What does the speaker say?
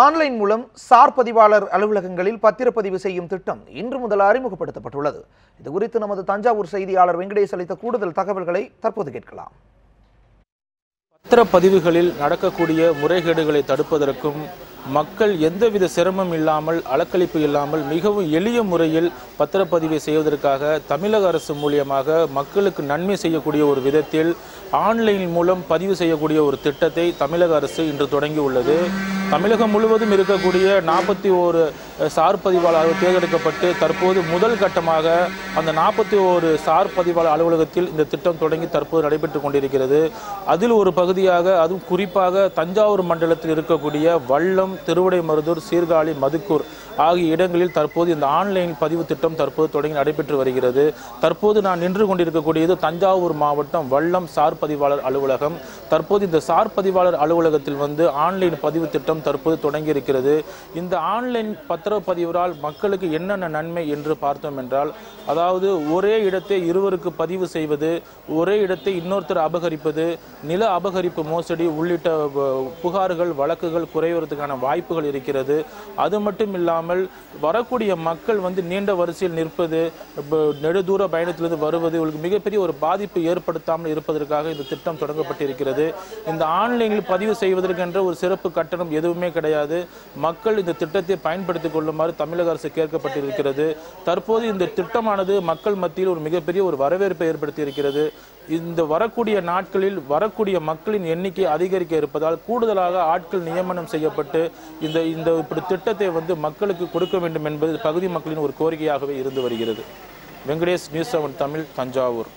Online மூலம் sir பதிவாளர் அலுவலகங்களில் பத்திரப்பதிவு செய்யும் திட்டம் இன்று முதல் அறிமுகப்படுத்தப்பட்டுள்ளது. இது குறித்து நமது தஞ்சாவூர் செய்தியாளர் வெங்கடேஷ் அளித்த கூடுதல் தகவல்களை தற்போது கேட்கலாம். பத்திரப்பதிவுகளில் நடக்கக்கூடிய முறைகேடுகளை தடுப்பதற்கும் மக்கள் எந்தவித சிரமம் இல்லாமல் அலக்களிப்பு இல்லாமல் மிகவும் எளிய முறையில் பத்திரப்பதிவை செய்வதற்காக தமிழக அரசு மூலியமாக மக்களுக்கு நன்மை செய்யக்கூடிய ஒரு விதத்தில் ஆன்லைன் மூலம் பதிவு செய்யக்கூடிய ஒரு திட்டத்தை தமிழக அரசு இன்று தொடங்கியுள்ளது. தமிழகம் முழுவதும் இருக்கக்கூடிய நாற்பத்தி ஓரு சார் பதிவாளர் தேர்ந்தெடுக்கப்பட்டு தற்போது முதல் கட்டமாக அந்த நாற்பத்தி ஓரு சார் பதிவாளர் அலுவலகத்தில் இந்த திட்டம் தொடங்கி தற்போது நடைபெற்று கொண்டிருக்கிறது. அதில் ஒரு பகுதியாக அதுவும் குறிப்பாக தஞ்சாவூர் மண்டலத்தில் இருக்கக்கூடிய வல்லம் திருவிடைமருதூர் சீர்காழி மதுக்கூர் ஆகிய இடங்களில் தற்போது இந்த ஆன்லைன் பதிவு திட்டம் தற்போது தொடங்கி நடைபெற்று வருகிறது. தற்போது நான் நின்று கொண்டிருக்கக்கூடியது தஞ்சாவூர் மாவட்டம் வல்லம் சார் பதிவாளர் அலுவலகம். தற்போது இந்த சார் பதிவாளர் அலுவலகத்தில் வந்து ஆன்லைன் பதிவு திட்டம் தற்போது தொடங்கி இருக்கிறது இந்த ஆன்லைன் பத்திரப்பதிவரால் மக்களுக்கு என்னென்ன நன்மை என்று பார்த்தோம் என்றால் அதாவது ஒரே இடத்தை இருவருக்கு பதிவு செய்வது ஒரே இடத்தை இன்னொருத்தர் அபகரிப்பது நில அபகரிப்பு மோசடி உள்ளிட்ட புகார்கள் வழக்குகள் குறைவதற்கான வாய்ப்புகள் இருக்கிறது. அது மட்டும் இல்லாமல் வரக்கூடிய மக்கள் வந்து நீண்ட வரிசையில் நிற்பது நெடுதூர பயணத்திலிருந்து வருவது உங்களுக்கு மிகப்பெரிய ஒரு பாதிப்பு ஏற்படுத்தாமல் இருப்பதற்காக இந்த திட்டம் தொடங்கப்பட்டிருக்கிறது. இந்த ஆன்லைனில் பதிவு செய்வதற்கென்ற ஒரு சிறப்பு கட்டணம் எதுவும் எதுவுமே கிடையாது. மக்கள் இந்த திட்டத்தை பயன்படுத்திக் கொள்ளுமாறு தமிழக அரசு கேட்கப்பட்டிருக்கிறது. தற்போது இந்த திட்டமானது மக்கள் மத்தியில் ஒரு மிகப்பெரிய ஒரு வரவேற்பை ஏற்படுத்தி இருக்கிறது இந்த வரக்கூடிய நாட்களில் வரக்கூடிய மக்களின் எண்ணிக்கை அதிகரிக்க இருப்பதால் கூடுதலாக ஆட்கள் நியமனம் செய்யப்பட்டு இந்த இந்த இப்படி திட்டத்தை வந்து மக்களுக்கு கொடுக்க வேண்டும் என்பது பகுதி மக்களின் ஒரு கோரிக்கையாகவே இருந்து வருகிறது. Venkatesh news seven Tamil Thanjavur.